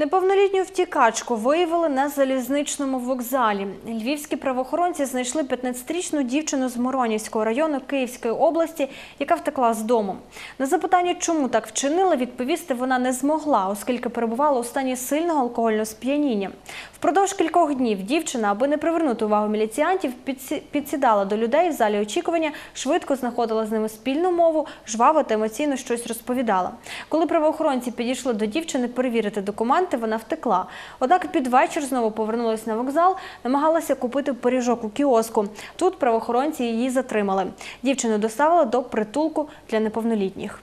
Неповнолітню втікачку виявили на залізничному вокзалі. Львівські правоохоронці знайшли 15-річну дівчину з Моронівського району Київської області, яка втекла з дому. На запитання, чому так вчинила, відповісти вона не змогла, оскільки перебувала у стані сильного алкогольного сп'яніння. Впродовж кількох днів дівчина, аби не привернути увагу міліціантів, підсі- підсідала до людей в залі очікування, швидко знаходила з ними спільну мову, жваво та емоційно щось розповідала. Коли правоохоронці підійшли до дівчини перевірити документи, вона втекла. Однак під вечір знову повернулася на вокзал, намагалася купити пиріжок у кіоску. Тут правоохоронці її затримали. Дівчину доставили до притулку для неповнолітніх.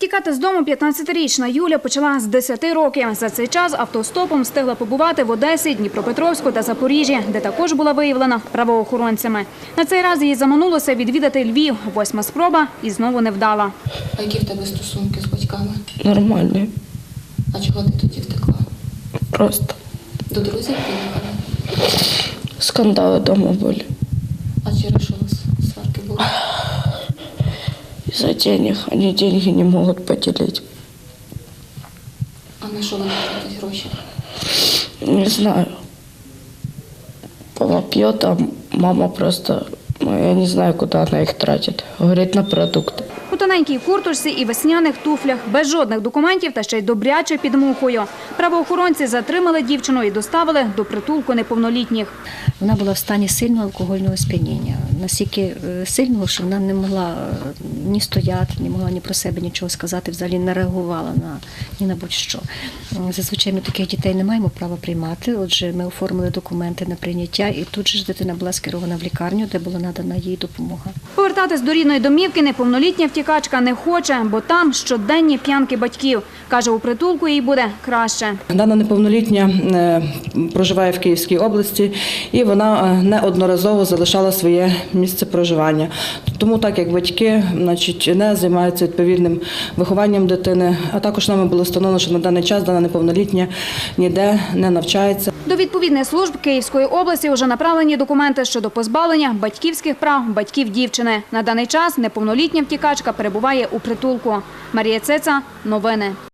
Тікати з дому 15-річна Юля почала з 10 років. За цей час автостопом встигла побувати в Одесі, Дніпропетровську та Запоріжжі, де також була виявлена правоохоронцями. На цей раз їй заманулося відвідати Львів. Восьма спроба і знову невдала. А які в тебе стосунки з батьками? Нормальные. А чого ти тоді втекла? Просто До друзів приїхала? скандалы дома были. А через що у вас сварки були? Из-за денег. Они деньги не могут поделить. А на що вони тратять гроші? Не знаю. Папа пьет, а мама просто... ну, Я не знаю, куда она их тратит. Говорит, на продукты. Тоненькій курточці і весняних туфлях, без жодних документів та ще й добряче під мухою. Правоохоронці затримали дівчину і доставили до притулку неповнолітніх. Вона була в стані сильного алкогольного сп'яніння, настільки е, сильного, що вона не могла е, ні стояти, не могла ні про себе нічого сказати, взагалі не реагувала на ні на будь-що. Зазвичай ми таких дітей не маємо права приймати. Отже, ми оформили документи на прийняття, і тут же ж дитина була скерована в лікарню, де була надана їй допомога. Повертатись до рідної домівки неповнолітня втікачка не хоче, бо там щоденні п'янки батьків. Каже, у притулку їй буде краще. Дана неповнолітня е, проживає в Київській області і вона е, неодноразово залишала своє місце проживання. Тому, так як батьки значить, не займаються відповідним вихованням дитини, а також нами було встановлено, що на даний час дана неповнолітня ніде не навчається. До відповідних служб Київської області вже направлені документи щодо позбавлення батьківських прав батьків дівчини. На даний час неповнолітня втікачка перебуває у притулку. Марія Цеца, новини.